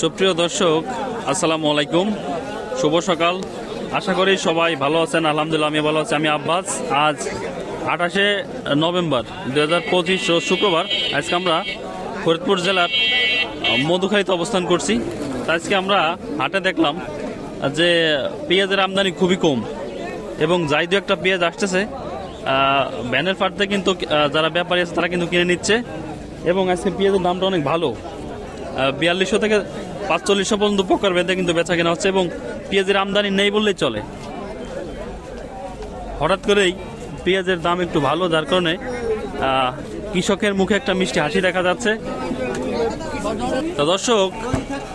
সুপ্রিয় দর্শক আসসালামু আলাইকুম। শুভ সকাল। আশা করি সবাই ভালো আছেন আলহামদুলিল্লাহ আমি ভালো আছি। আমি আব্বাস। আজ আঠাশে নভেম্বর দু হাজার পঁচিশ শুক্রবার আজকে আমরা ফরিদপুর জেলার মধুখালীতে অবস্থান করছি। আজকে আমরা হাটে দেখলাম যে পেঁয়াজের আমদানি খুবই কম এবং যাই দু একটা পেঁয়াজ আসতেছে। আহ, ভ্যানের ফাটতে কিন্তু যারা ব্যাপারী আছে তারা কিন্তু কিনে নিচ্ছে এবং আজকে পেঁয়াজের দামটা অনেক ভালো। বিয়াল্লিশশো থেকে পাঁচচল্লিশশো পর্যন্ত প্রকার বেঁধে কিন্তু বেচা কেনা হচ্ছে এবং পেঁয়াজের আমদানি নেই বললেই চলে। হঠাৎ করেই পেঁয়াজের দাম একটু ভালো, যার কারণে কৃষকের মুখে একটা মিষ্টি হাসি দেখা যাচ্ছে। তো দর্শক,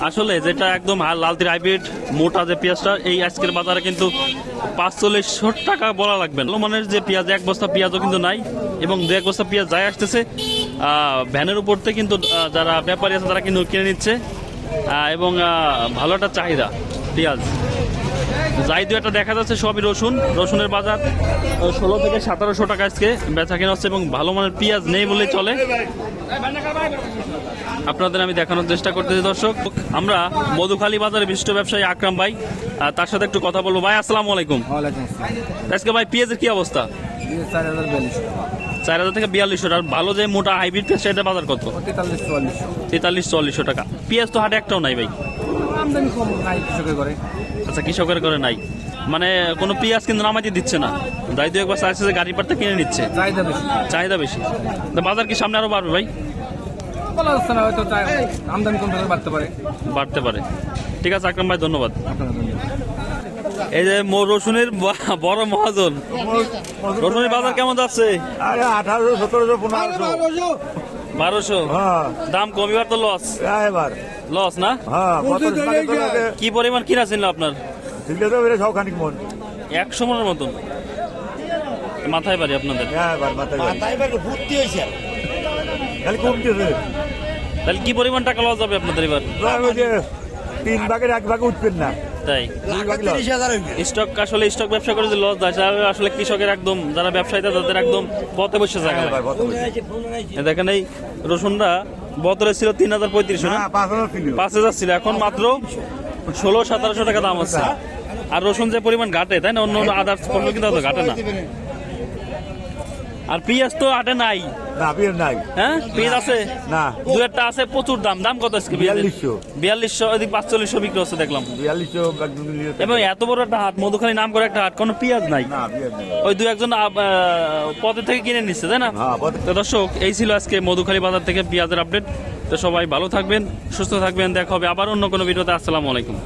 আসলে যেটা একদম লালতির হাইব্রিড মোটা যে পেঁয়াজটা, এই আজকের বাজারে কিন্তু পাঁচচল্লিশশো টাকা বলা লাগবে মানের যে পেঁয়াজ, এক বস্তা পেঁয়াজও কিন্তু নাই এবং দু এক বস্তা পেঁয়াজ যাই আসতেছে ভ্যানের উপর থেকে কিন্তু যারা ব্যাপারী আছে তারা কিন্তু কিনে নিচ্ছে। এবং ভালো একটা চাহিদা পেঁয়াজ। যাই দু একটা দেখা যাচ্ছে সবই রসুন। রসুনের বাজার ষোলো থেকে সতেরোশো টাকা আজকে বেচা কেনা হচ্ছে এবং ভালো মানের পেঁয়াজ নেই বললেই চলে। আপনাদের আমি দেখানোর চেষ্টা করতেছি দর্শক। আমরা মধুখালী বাজারে বিশিষ্ট ব্যবসায়ী আকরাম ভাই তার সাথে একটু কথা বলব। ভাই আসসালামু আলাইকুম। আজকে ভাই পেঁয়াজের কি অবস্থা? চার হাজার থেকে বিয়াল্লিশশো আর ভালো যে মোটা হাইব্রিড পেঁয়াজ সেটা বাজার কত? তেতাল্লিশ চুয়াল্লিশ তেতাল্লিশ চল্লিশশো টাকা। পেঁয়াজ তো হাটে একটাও নাই ভাই। আমদানি কম নাই কৃষকের করে আচ্ছা কৃষকের করে নাই। মানে কোনো পেঁয়াজ কিন্তু নামাইতে দিচ্ছে না। যাই দু একবার চাইছে যে গাড়ি পাড়তে কিনে নিচ্ছে। চাহিদা বেশি। চাহিদা বেশি। তো বাজার কি সামনে আরও বাড়বে ভাই? বলা যাচ্ছে না হয়তো আমদানি কম বাড়তে পারে। বাড়তে পারে। ঠিক আছে আকরাম ভাই ধন্যবাদ। এই যে রসুনের বড় মহাজন। রসুনের বাজার কেমন যাচ্ছে? আরে আঠারোশো সতেরোশো পনেরোশো। বারোশো? হ্যাঁ। দাম কমিবার তো লস হ্যাঁ, এবার। লস না? হ্যাঁ? কি পরিমাণ কিনা ছিল আপনার? একশো মনের মতন। মাথায় পারি আপনাদের? হ্যাঁ এবার মাথায় বাড়ি। খালি কমতেছে তাহলে কি পরিমাণ টাকা লস যাবে আপনাদের এবার? তিন ভাগের এক ভাগে উঠবেন না। তাই। স্টক আসলে স্টক ব্যবসা করে যে লস যায় আসলে কৃষকের একদম যারা ব্যবসায়ী তাদের একদম পথে বসে যায়। হ্যাঁ, দেখেন এই রসুনটা বতরে ছিল তিন হাজার পঁয়ত্রিশশো না? হ্যাঁ, পাঁচ হাজার ছিল। এখন মাত্র ষোলো সতেরোশো টাকা দাম আছে আর রসুন যে পরিমাণ ঘাটে তাই না? অন্য অন্য আদার্স পণ্য কিন্তু অত ঘাটে না। আর পেঁয়াজ তো হাটে নাই। না বিয়ের নাই। হ্যাঁ? পেঁয়াজ আছে? না। দু একটা আছে প্রচুর দাম। দাম কত আজকে? বিয়াল্লিশশো। বিয়াল্লিশশো ওইদিক পাঁচচল্লিশশো বিক্রি হচ্ছে দেখলাম। বিয়াল্লিশশো এবং এত বড় একটা হাট মধুখালী নাম করে একটা হাট কোনো পেঁয়াজ নাই। ওই দু একজন পথে থেকে কিনে নিচ্ছে তাই না? হ্যাঁ তো দর্শক এই ছিল আজকে মধুখালি বাজার থেকে পেঁয়াজের আপডেট তো সবাই ভালো থাকবেন সুস্থ থাকবেন দেখা হবে আবার অন্য কোনো ভিডিওতে। আসসালামু আলাইকুম।